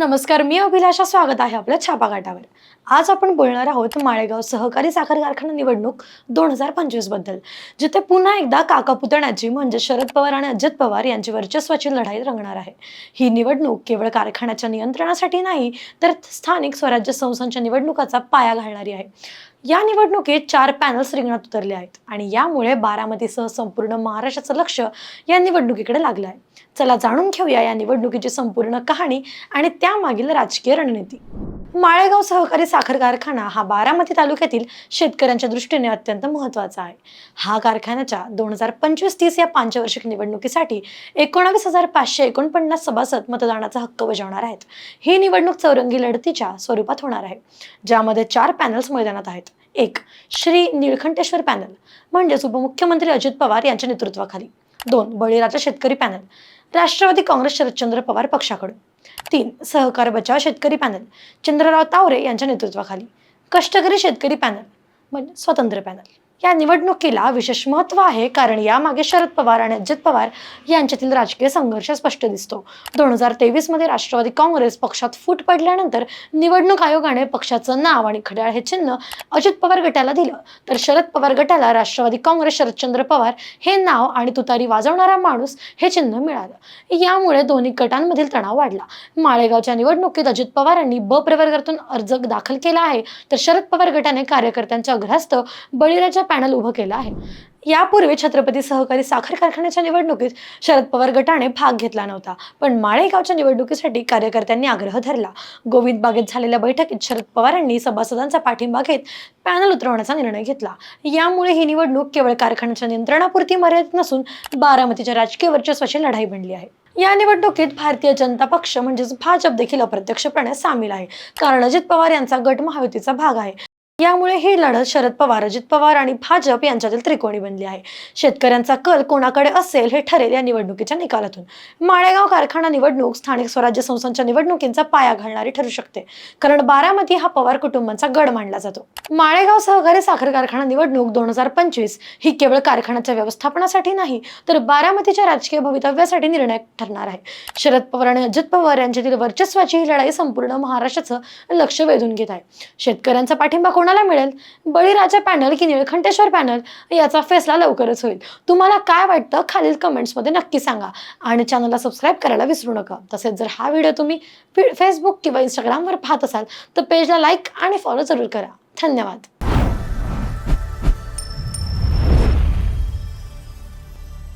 नमस्कार मी अभिलाषा स्वागत आहे आपल्या छापाघाटावर आज आपण बोलणार आहोत माळेगाव सहकारी साखर कारखाना निवडणूक दोन हजार पंचवीसबद्दल जिथे पुन्हा एकदा काका पुतण्याची म्हणजे शरद पवार आणि अजित पवार यांची वर्चस्वाची लढाई रंगणार आहे. ही निवडणूक केवळ कारखान्याच्या नियंत्रणासाठी नाही तर स्थानिक स्वराज्य संस्थांच्या निवडणुकाचा पाया घालणारी आहे. या निवडणुकीत चार पॅनल्स रिंगणात उतरले आहेत आणि यामुळे बारामतीसह संपूर्ण महाराष्ट्राचं लक्ष या निवडणुकीकडे लागलं आहे. चला जाणून घेऊया या निवडणुकीची संपूर्ण कहाणी आणि त्यामागील राजकीय रणनीती. माळेगाव सहकारी साखर कारखाना हा बारामती तालुक्यातील शेतकऱ्यांच्या दृष्टीने अत्यंत महत्त्वाचा आहे. हा कारखान्याच्या दोन हजार पंचवीस तीस या पंचवार्षिक निवडणुकीसाठी एकोणावीस हजार पाचशे एकोणपन्नास सभासद मतदानाचा हक्क बजावणार आहेत. ही निवडणूक चौरंगी लढतीच्या स्वरूपात होणार आहे. ज्यामध्ये चार पॅनल्स मैदानात आहेत. एक श्री निळखंठेश्वर पॅनल म्हणजेच उपमुख्यमंत्री अजित पवार यांच्या नेतृत्वाखाली. दोन बळीराजा शेतकरी पॅनल. राष्ट्रवादी काँग्रेस शरदचंद्र पवार पक्षाकडून. तीन सहकार बचाव शेतकरी पॅनल. चंद्रराव तावरे यांच्या नेतृत्वाखाली. कष्टकरी शेतकरी पॅनल म्हणजे स्वतंत्र पॅनल. या निवडणुकीला विशेष महत्त्व आहे कारण यामागे शरद पवार आणि अजित पवार यांच्यातील राजकीय संघर्ष स्पष्ट दिसतो. दोन हजार तेवीसमध्ये राष्ट्रवादी काँग्रेस पक्षात फूट पडल्यानंतर निवडणूक आयोगाने पक्षाचं नाव आणि घड्याळ हे चिन्ह अजित पवार गटाला दिलं. तर शरद पवार गटाला राष्ट्रवादी काँग्रेस शरदचंद्र पवार हे नाव आणि तुतारी वाजवणारा माणूस हे चिन्ह मिळालं. यामुळे दोन्ही गटांमधील तणाव वाढला. माळेगावच्या निवडणुकीत अजित पवारांनी ब प्रवर्गातून अर्ज दाखल केला आहे. तर शरद पवार गटाने कार्यकर्त्यांच्या अग्रस्त बळीराजा पॅनल उभं केलं आहे. यापूर्वी छत्रपती सहकारी साखर कारखान्याच्या निवडणुकीत शरद पवार गटाने भाग घेतला नव्हता पण माळेगावच्या निवडणुकीसाठी कार्यकर्त्यांनी आग्रह धरला. गोविंद बागेत झालेल्या बैठकीत शरद पवारांनी सभासदांचा पाठिंबा घेत पॅनल उतरवण्याचा निर्णय घेतला. यामुळे ही निवडणूक केवळ कारखान्याच्या नियंत्रणापुरती मर्यादित नसून बारामतीच्या राजकीय वर्चस्वाची लढाई बनली आहे. या निवडणुकीत भारतीय जनता पक्ष म्हणजेच भाजप देखील अप्रत्यक्षपणे सामील आहे. कारण अजित पवार यांचा गट महायुतीचा भाग आहे. यामुळे ही लढत शरद पवार अजित पवार आणि भाजप यांच्यातील त्रिकोणी बनली आहे. शेतकऱ्यांचा कल कोणाकडे असेल हे ठरेल या निवडणुकीच्या निकालातून. माळेगाव कारखाना निवडणूक स्थानिक स्वराज्य संस्थांच्या निवडणुकींचा पाया घालणारी ठरू शकते. कारण बारामती हा पवार कुटुंबांचा गड मानला जातो. माळेगाव सहकारी साखर कारखाना निवडणूक दोन हजार पंचवीस ही केवळ कारखान्याच्या व्यवस्थापनासाठी नाही तर बारामतीच्या राजकीय भवितव्यासाठी निर्णय ठरणार आहे. शरद पवार आणि अजित पवार यांच्यातील वर्चस्वाची ही लढाई संपूर्ण महाराष्ट्राचं लक्ष वेधून घेत आहे. शेतकऱ्यांचा पाठिंबा कोणाला मिळेल. बळीराजा पॅनल की निळकंठेश्वर पॅनल याचा फैसला लवकरच होईल. तुम्हाला काय वाटतं? खालील कमेंट्समध्ये नक्की सांगा. आणि चॅनलला सबस्क्राईब करायला विसरू नका. तसेच जर हा व्हिडिओ तुम्ही फेसबुक किंवा इंस्टाग्रामवर पाहत असाल तर पेजला लाईक आणि फॉलो जरूर करा. धन्यवाद.